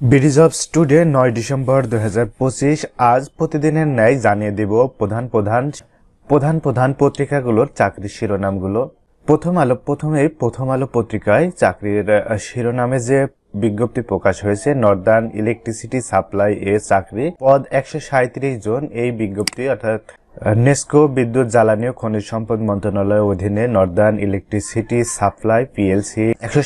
Bridge of student নয় December দুই আজ প্রতিদিনের ন্যায় জানিয়ে দেব প্রধান প্রধান প্রধান প্রধান পত্রিকাগুলোর চাকরির শিরোনামগুলো। প্রথম আলো প্রথমেই প্রথম আলো পত্রিকায় চাকরির শিরোনামে যে বিজ্ঞপ্তি প্রকাশ হয়েছে নর্দার্ন ইলেকট্রিসিটি সাপ্লাই এ চাকরি, পদ একশো জন, এই বিজ্ঞপ্তি অর্থাৎ নেস্কো বিদ্যুৎ জ্বালানি ও খনিজ সম্পদ মন্ত্রণালয়ের অধীনে নর্দার্ন ইলেকট্রিসিটি সাপ্লাই পিএলসি একশো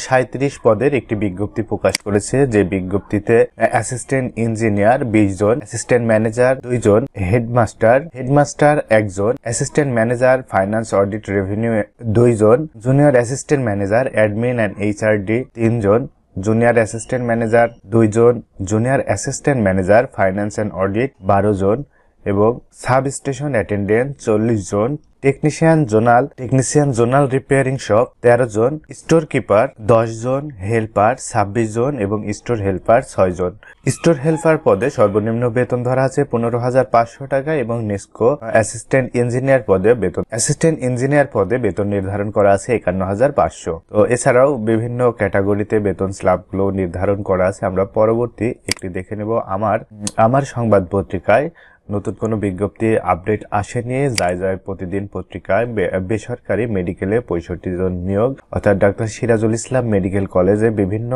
পদের একটি বিজ্ঞপ্তি প্রকাশ করেছে। যে বিজ্ঞপ্তিতে অ্যাসিস্ট্যান্ট ইঞ্জিনিয়ার বিশ জন, অ্যাসিস্ট্যান্ট ম্যানেজার দুইজন হেডমাস্টার হেডমাস্টার একজন assistant manager, finance audit revenue দুইজন junior assistant manager, admin and HRD তিনজন জুনিয়র অ্যাসিস্ট্যান্ট ম্যানেজার দুইজন junior assistant manager, finance and audit বারো জন এবং সাব স্টেশন অ্যাটেন্ডেন্ট চল্লিশ জন technician zonal technician zonal repairing shop তেরো জন স্টোর কিপার দশ জন হেল্পার ছাব্বিশ জন এবং স্টোর হেল্পার ছয় জন। স্টোর হেল্পার পদে সর্বনিম্ন বেতন ধরা আছে পনেরো হাজার পাঁচশো টাকা এবং নেস্কো অ্যাসিস্ট্যান্ট ইঞ্জিনিয়ার পদে বেতন অ্যাসিস্ট্যান্ট ইঞ্জিনিয়ার পদে বেতন নির্ধারণ করা আছে একান্ন হাজার পাঁচশো। তো এছাড়াও বিভিন্ন ক্যাটাগরিতে বেতন স্ল্যাবগুলো নির্ধারণ করা আছে। আমরা পরবর্তী একটি দেখে নেব আমার আমার সংবাদ পত্রিকায় নতুন কোনো বিজ্ঞপ্তি আপডেট আসেনি। যায় যায় প্রতিদিন পত্রিকায় বেসরকারি মেডিকেলে পঁয়ষট্টি জন নিয়োগ, অর্থাৎ ডাক্তার সিরাজুল ইসলাম মেডিকেল কলেজে বিভিন্ন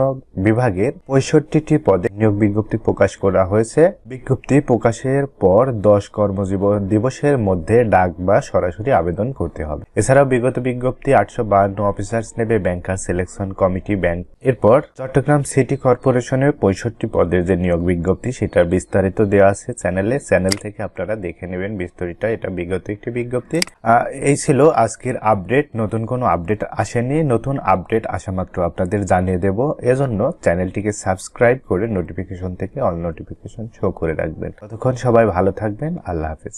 বিভাগের পঁয়ষট্টিটি পদে নিয়োগ বিজ্ঞপ্তি প্রকাশ করা হয়েছে। বিজ্ঞপ্তি প্রকাশের পর দশ কর্মজীবন দিবসের মধ্যে ডাক বা সরাসরি আবেদন করতে হবে। এছাড়াও বিগত বিজ্ঞপ্তি আটশো বাহান্ন অফিসার্স নেবে ব্যাংকার সিলেকশন কমিটি ব্যাংক। এরপর চট্টগ্রাম সিটি কর্পোরেশনের পঁয়ষট্টি পদের যে নিয়োগ বিজ্ঞপ্তি সেটার বিস্তারিত দেওয়া আছে চ্যানেলে। চ্যানেল থেকে আপনারা দেখে নেবেন বিস্তারিত। এটা বিগত একটি বিজ্ঞপ্তি। এই ছিল আজকের আপডেট নতুন কোনো আপডেট আসেনি। নতুন আপডেট আসা মাত্র আপনাদের জানিয়ে দেব। এজন্য চ্যানেলটিকে সাবস্ক্রাইব করে নোটিফিকেশন থেকে অল নোটিফিকেশন শো করে রাখবেন। ততক্ষণ সবাই ভালো থাকবেন। আল্লাহ হাফিজ।